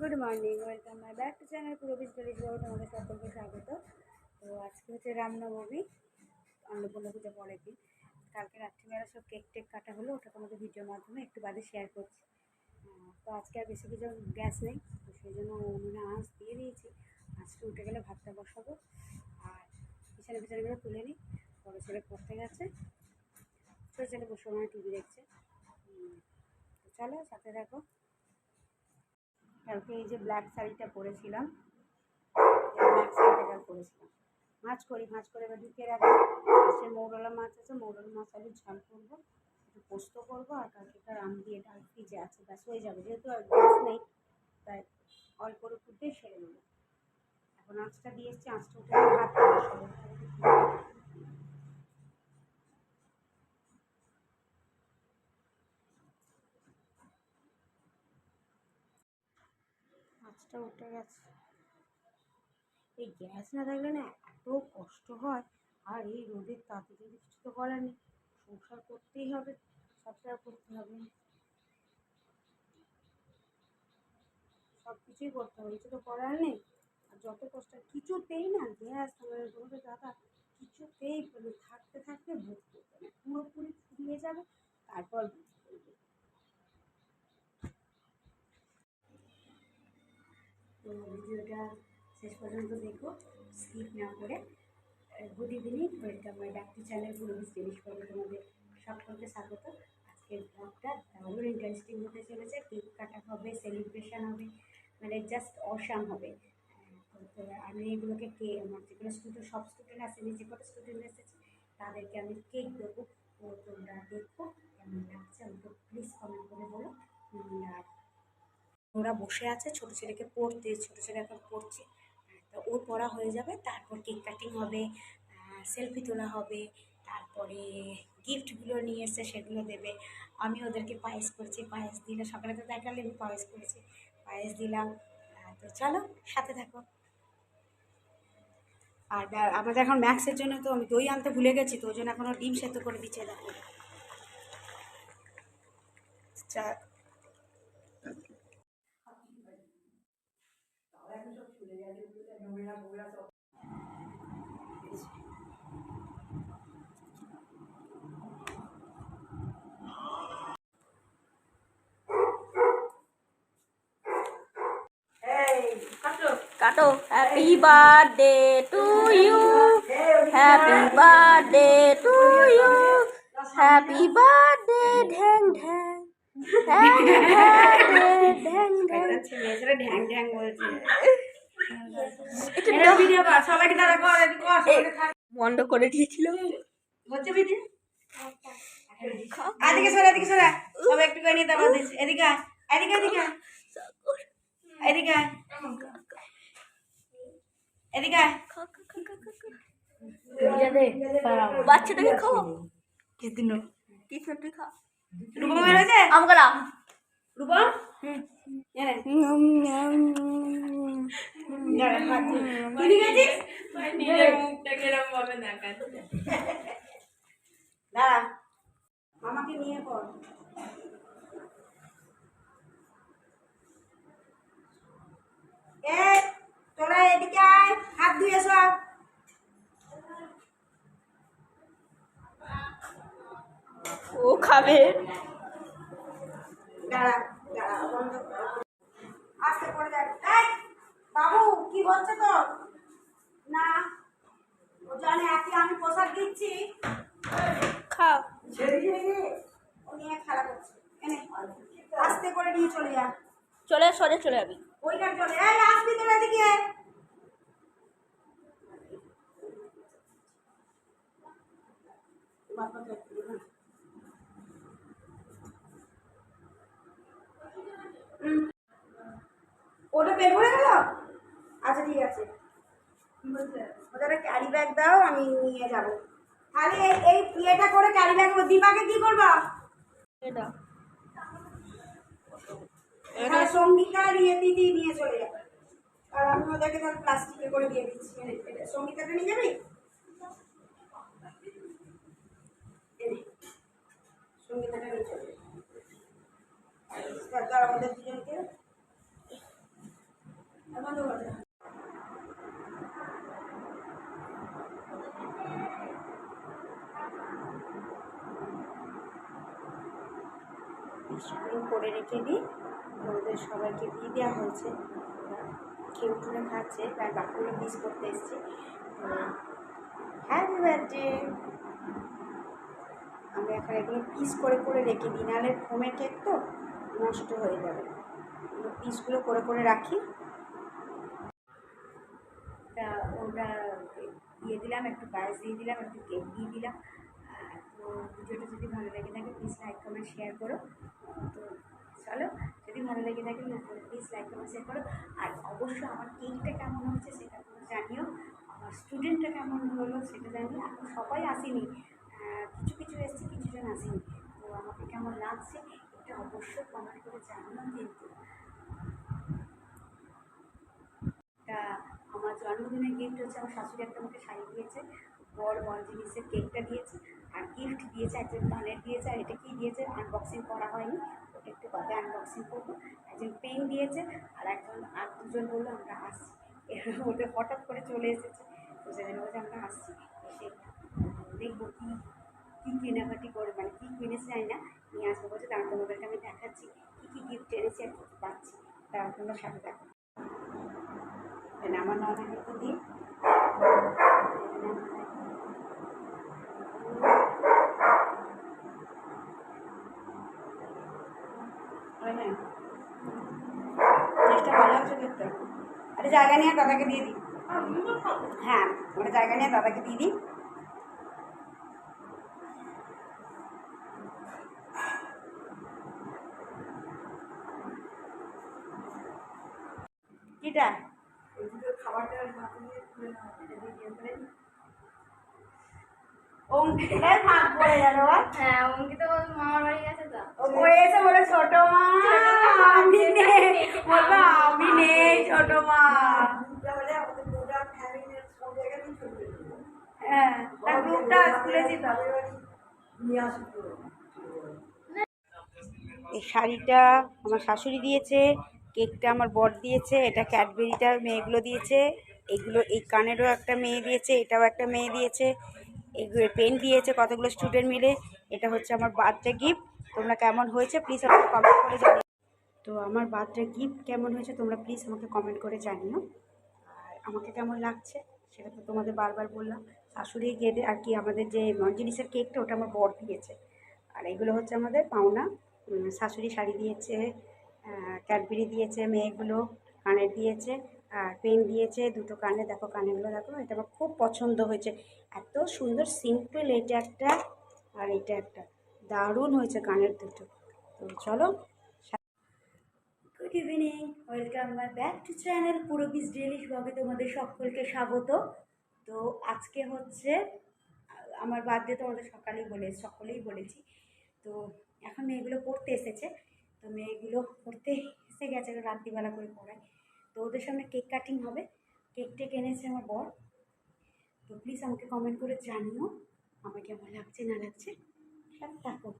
Good morning welcome my back to channel পুরবিশ ডেলিশ বাবু তোমাদের সকলকে স্বাগত। তো আজকে হচ্ছে রামনবমী, অন্নপূর্ণা পুজো পরের দিন। কালকে রাত্রিবেলা সব কেক টেক কাটা হলো, ওটা তোমাদের ভিডিওর মাধ্যমে একটু বাদে শেয়ার করছি। তো আজকে আর বেশি কিছু গ্যাস নেই, তো সেই জন্য উনুনে আঁচ দিয়ে দিয়েছি। আজকে উঠে গেলে ভাতটা বসাবো। আর বিছানা বিছানাগুলো তুলে নিই। বড় ছেলে পড়তে গেছে। ছোটো ছেলে বসে টিভি দেখছে। চলো সাথে দেখো কালকে এই যে ব্ল্যাক শাড়িটা পরেছিলাম ব্ল্যাক শাড়িটা পরেছিলাম। মাছ করি, মাছ করে এবার ঢুকিয়ে রাখব। সে মৌরলা মাছ আছে, মৌরলা মাছ আলু ঝাল করব, একটু পোস্ত করব আর কালকেকার আম দিয়ে ডাল ফ্রিজে আছে, ব্যাস হয়ে যাবে। যেহেতু আর গ্যাস নেই, তাই অল্প ফুটে সেরে নেব। এখন আঁচটা দিয়ে এসছি, আঁচটা উঠে ভাত। আঁচটা উঠে গেছে। এই গ্যাস না থাকলে না এত কষ্ট হয়, আর এই রোদের তাতে যদি কিছু তো করার নেই, সংসার করতেই হবে সবটা করতে হবে। সব কিছুই করতে হবে, কিছু তো করার নেই। আর যত কষ্ট, কিছুতেই না গ্যাস তোমাদের দাদা, কিছুতেই থাকতে থাকতে বুক করবে না, পুরোপুরি ফুরিয়ে যাবে, তারপর বুক করবে। তো ভিডিওটা শেষ পর্যন্ত দেখো স্কিপ না করে good evening welcome my doctor channel পুরোহিত জিনিস করে তোমাদের সকলকে স্বাগত। আজকের ব্লগটা দারুণ ইন্টারেস্টিং হতে চলেছে কেক কাটা হবে সেলিব্রেশন হবে মানে জাস্ট অসাম হবে। তো আমি এগুলোকে কে, আমার যেগুলো স্টুডেন্ট সব স্টুডেন্ট আসেনি যে কটা স্টুডেন্ট এসেছে, তাদেরকে আমি কেক দেবো। তো তোমরা দেখো, কেমন লাগছে আমাকে প্লিজ কমেন্ট করে বলো। আর ওরা বসে আছে, ছোটো ছেলেকে পড়তে, ছোটো ছেলে এখন পড়ছে। তো ওর পড়া হয়ে যাবে, তারপর কেক কাটিং হবে সেলফি তোলা হবে, তারপরে গিফটগুলো নিয়ে এসে সেগুলো দেবে। আমি ওদেরকে পায়েস করেছি, পায়েস দিলে সকালে তো দেখালে আমি পায়েস করেছি, পায়েস দিলাম। তো চলো, সাথে থাকো। আর আমাদের এখন ম্যাক্সের জন্য তো আমি দই আনতে ভুলে গেছি, তো ওই জন্য এখনও ডিম সেদ্ধ করে দিচ্ছে, দেখো। চা কাটো happy birthday to you happy birthday to you happy birthday ঢ্যাং ঢ্যাং হ্যাপি বার্থডে ঢ্যাং ঢ্যাং একটা ছেলে ভিডিও কর দিয়েছিল। এদিকে সরা এদিকে সরা। সবাই একটু করে নিয়ে দাঁড়া দিচ্ছে এদিকে এদিকে এদিকে এদিকে এদিকে বাচ্চাটাকে খাও কি দিন কি তুই খা রূপম বের দাঁড়া। মামাকে নিয়ে কর তোরা এদিকে আয়। হাত ধুয়ে সব ও খাবে দাঁড়া দাঁড়া বন্ধ কর। আস্তে পড়ে যাবে এই বাবু কি হচ্ছে তো? না। ও জানে একে আমি প্রসাদ দিচ্ছি। খাও। ও নিয়ে খেলা করছে। এনে আস্তে করে নিয়ে চলে যা। চলে সরে চলে যাবি ওইটার চলে এই আসবি তোরা এদিকে। বাবাকে একটু দে। হুম। ওটা বের করে গেল আচ্ছা ঠিক আছে ওদের ক্যারি ব্যাগ দাও আমি নিয়ে যাব। তাহলে এই- ইয়েটা করে ক্যারি ব্যাগ দিবাকে কি করবা? এটা। এখানে সঙ্গীতা ইয়ে দিদি নিয়ে চলে যাবে। আর আমি ওদেরকে তাহলে প্লাস্টিকে করে দিয়ে দিচ্ছি। সঙ্গীতাটা নিয়ে যাবি? সঙ্গীতাটা নিয়ে চলে যাবে। আমাদের দুজনকে স্ক্রিন করে রেখে দিই। ওদের সবাইকে দিয়ে দেওয়া হয়েছে। কেউ তুলে খাচ্ছে, তাই বাকিগুলো মিস করতে এসছে। হ্যাপি বার্থডে আমি এখন এগুলো পিস করে করে রেখে দিই, নাহলে ফোমের কেক তো নষ্ট হয়ে যাবে। পিসগুলো করে করে রাখি। তা ওটা দিয়ে দিলাম, একটু পায়েস দিয়ে দিলাম, একটু কেক দিয়ে দিলাম। তো ভিডিওটা যদি ভালো লেগে থাকে প্লিজ লাইক কমেন্ট শেয়ার করো। তো চলো, যদি ভালো লেগে থাকে প্লিজ লাইক কমেন্ট শেয়ার করো। আর অবশ্যই আমার কেকটা কেমন হচ্ছে সেটা তোমরা জানিও। আমার স্টুডেন্টটা কেমন হলো সেটা জানিও এখন সবাই আসেনি। কিছু কিছু এসছে কিছুজন আসেনি। তো আমাকে কেমন লাগছে এটা অবশ্যই কমেন্ট করে জানিও কিন্তু। আমার জন্মদিনের গিফট হচ্ছে, আমার শাশুড়ি একটা আমাকে শাড়ি দিয়েছে। বড় বড় জিনিসের কেকটা দিয়েছে। আর গিফট দিয়েছে, একজন কানের দিয়েছে, আর এটা কি দিয়েছে? আনবক্সিং করা হয়নি। ওটা একটু বাদে আনবক্সিং করব। একজন পেন দিয়েছে, আর একজন, আর দুজন বলল, আমরা আসছি। এর মধ্যে হঠাৎ করে চলে এসেছে। তো সেদিন বলছে, আমরা আসছি। এসে দেখব কী কী কেনাকাটি করে মানে কী কিনেছে জানি না। নিয়ে আসব বলছে তার তোমাদেরকে আমি দেখাচ্ছি। কী কী গিফট এনেছি আর কী কী পাচ্ছি? তার তোমরা সাথে দেখো। আমার ননাকে একটু দিই চেষ্টা ভালো আছে দেখতে আরে জায়গা নিয়ে দাদাকে দিয়ে দিই। হ্যাঁ ওটা জায়গা নিয়ে দাদাকে দিয়ে দিই। কিটা? অঙ্কিতার ভাগ পড়ে গেল হ্যাঁ অঙ্কিতা ওর মামার বাড়ি গেছে তো। ও এসে বলে ছোট মা আমি নেই। বলব আমি নেই ছোট মা। হ্যাঁ গ্রুপটা খুলেছি তো। এই শাড়িটা আমার শাশুড়ি দিয়েছে কেকটা আমার বর দিয়েছে এটা ক্যাডবেরিটা মেয়েগুলো দিয়েছে এগুলো এই কানেরও একটা মেয়ে দিয়েছে এটাও একটা মেয়ে দিয়েছে। পেন দিয়েছে কতগুলো স্টুডেন্ট মিলে, এটা হচ্ছে আমার বার্থডে গিফট তোমরা কেমন হয়েছে? প্লিজ আমাকে কমেন্ট করে জানিও। তো আমার বার্থডে গিফট কেমন হয়েছে তোমরা প্লিজ আমাকে কমেন্ট করে জানিও। আর আমাকে কেমন লাগছে সেটা তো তোমাদের বারবার বললাম। শাশুড়ি গেটে আর কি আমাদের যে জিনিসের কেকটা ওটা আমার বর দিয়েছে। আর এগুলো হচ্ছে আমাদের পাওনা। শাশুড়ি শাড়ি দিয়েছে ক্যাডবেরি দিয়েছে, মেয়েগুলো কানের দিয়েছে। আর পেন দিয়েছে, দুটো কানে, দেখো কানেগুলো, দেখো, এটা আমার খুব পছন্দ হয়েছে। এত সুন্দর সিম্পল এটা একটা, আর এটা একটা। দারুণ হয়েছে কানের দুটো। তো চলো good evening welcome my back to channel পুরো বিস ডেলি ব্লগে তোমাদের সকলকে স্বাগত। তো আজকে হচ্ছে, আমার বার্থডে তোমাদের সকালেই বলে, সকলেই বলেছি। তো এখন মেয়েগুলো পড়তে এসেছে, তো মেয়েগুলো পড়তে এসে গেছে, রাত্রিবেলা করে পড়ায়। ওদের সামনে কেক কাটিং হবে। কেক টেক এনেছে আমার বর। তো প্লিজ আমাকে কমেন্ট করে জানিও, আমার কেমন লাগছে না লাগছে। সাথে থাকো।